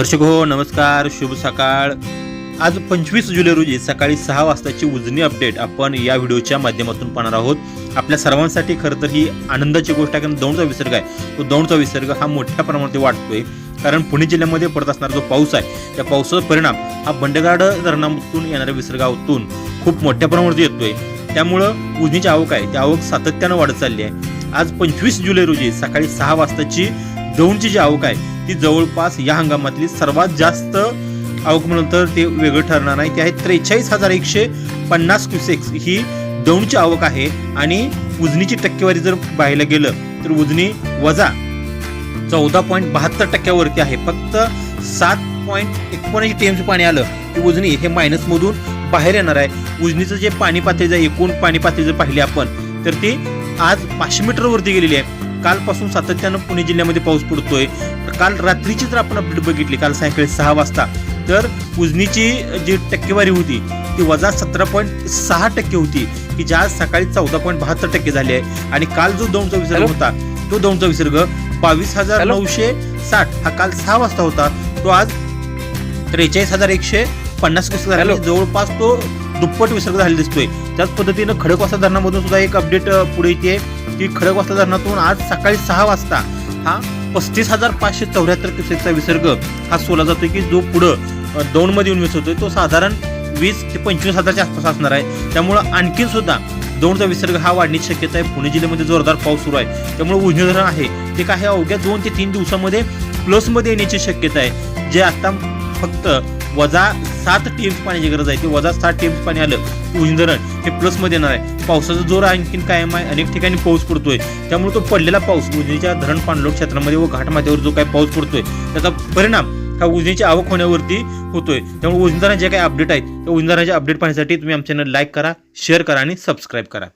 दर्शक हो नमस्कार शुभ सकाळ. आज पंचवीस जुलै रोजी सकाळी सहा वाजताची उजनी अपडेट आपण या व्हिडिओच्या माध्यमातून पाहणार आहोत. आपल्या सर्वांसाठी खरं तर ही आनंदाची गोष्ट आहे कारण दौंडचा विसर्ग आहे. तो दौंडचा विसर्ग हा मोठ्या प्रमाणात वाढतोय. कारण पुणे जिल्ह्यामध्ये पडत असणारा जो पाऊस आहे त्या पावसाचा परिणाम हा बंडगाड धरणातून येणाऱ्या विसर्गातून खूप मोठ्या प्रमाणात येतोय. त्यामुळं उजनीची आवक आहे ती आवक सातत्यानं वाढत चालली आहे. आज पंचवीस जुलै रोजी सकाळी सहा वाजताची दौंडची जी आवक आहे ती जवळपास या हंगामातली सर्वात जास्त आवक म्हणून तर ते वेगळं ठरणार नाही. ते आहे त्रेचाळीस हजार एकशे पन्नास क्युसेक्स ही दौंडची आवक आहे आणि उजनीची टक्केवारी जर पाहायला गेलं तर उजनी वजा चौदा पॉईंट बहात्तर टक्क्यावरती आहे. फक्त सात पॉईंट एकोणऐंशी टीएमचं पाणी आलं की उजनी हे मायनसमधून बाहेर येणार आहे. उजनीचं जे पाणी पातळी आहे एकूण पाणी पातळी जर पाहिली आपण तर ती आज पाचशे मीटरवरती गेलेली आहे. कालपासून सातत्यानं पुणे जिल्ह्यामध्ये पाऊस पडतोय काल रात्रीची जर आपण अपडेट बघितली काल सायंकाळी सहा वाजता तर उजनीची जी टक्केवारी होती ती वजा सतरा पॉईंट सहा टक्के होती की ज्या आज सकाळी चौदा पॉईंट बहात्तर टक्के झाली आहे आणि काल जो दौंडचा विसर्ग? होता तो दौंडचा विसर्ग बावीस हजार? नऊशे साठ हा काल सहा वाजता होता तो आज त्रेचाळीस हजार एकशे पन्नास झाला जवळपास तो दुप्पट विसर्ग झालेला दिसतोय. त्याच पद्धतीनं खडकवासला धरणामधून सुद्धा एक अपडेट पुढे येते. की खडकवासला धरणातून आज सकाळी सहा वाजता हा पस्तीस हजार पाचशे चौऱ्याहत्तर क्युसेकचा विसर्ग हा सोला जातोय की जो पुढं दौंडमध्ये येऊन विसरतोय. तो साधारण वीस ते पंचवीस हजारच्या आसपास असणार आहे. त्यामुळं आणखीन सुद्धा दौंडचा विसर्ग हा वाढण्याची शक्यता आहे. पुणे जिल्ह्यामध्ये जोरदार पाऊस सुरू आहे. त्यामुळे उजनी धरण आहे. ते काही अवघ्या दोन ते तीन दिवसामध्ये प्लसमध्ये येण्याची शक्यता आहे. जे आता फक्त वजा सात टीएम्स पाण्याची गरज आहे. ते वजा सात टीएम्स पाणी आलं की उजनी धरण हे प्लसमध्ये येणार आहे. पावसाचा जोर आणखीन कायम आहे. अनेक ठिकाणी पाऊस पडतोय. त्यामुळे तो पडलेला पाऊस उजनीच्या धरण पाणलोट क्षेत्रामध्ये व घाटमाथ्यावर जो काही पाऊस पडतोय त्याचा परिणाम हा उजनीची आवक होण्यावरती होतोय. त्यामुळे उजनीधरण जे काही अपडेट आहेत त्या उजनीधरणाचे अपडेट पाहण्यासाठी तुम्ही आमच्या चॅनल लाईक करा शेअर करा आणि सबस्क्राईब करा.